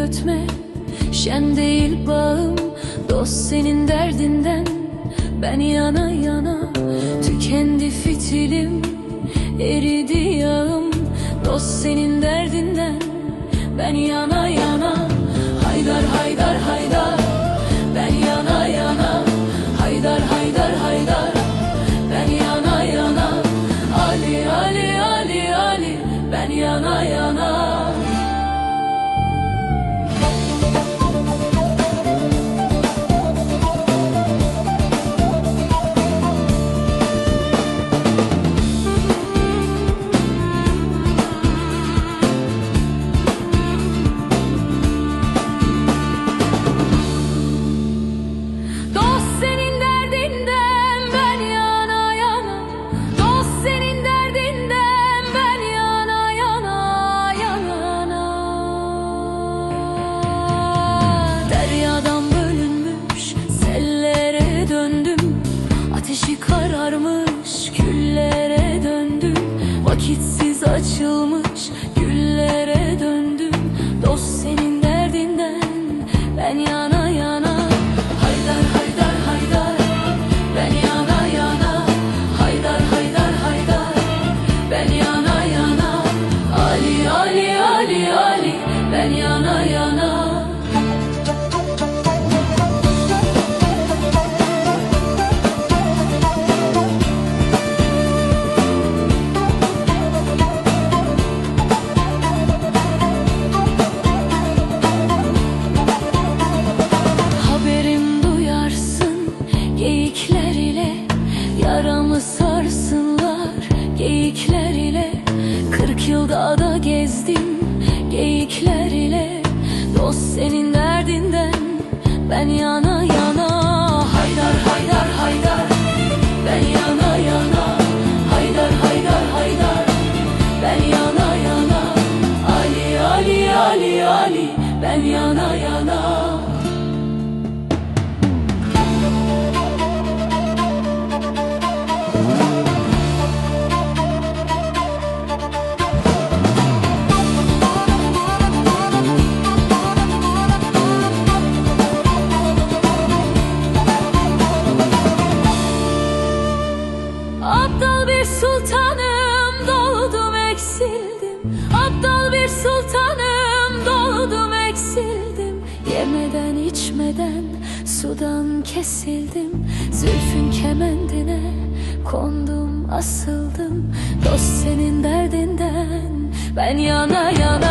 yürütme Şen değil bağım Dost senin derdinden. Ben yana yana Tükendi fitilim. Eridi yağım Dost senin derdinden. Ben yana yana açılmış güllere döndüm. Dost senin derdinden ben yana yana. Haydar haydar haydar. Ben yana yana. Haydar haydar haydar. Ben yana dağda gezdim geyikler ile. Dost senin derdinden ben yana yana. Haydar haydar haydar. Ben yana yana. Haydar haydar haydar. Ben yana yana. Ali Ali Ali Ali. Ben yana yana Aptal bir sultanım doğdum eksildim. Yemeden içmeden sudan kesildim. Zülfün kemendine kondum asıldım. Dost senin derdinden ben yana yana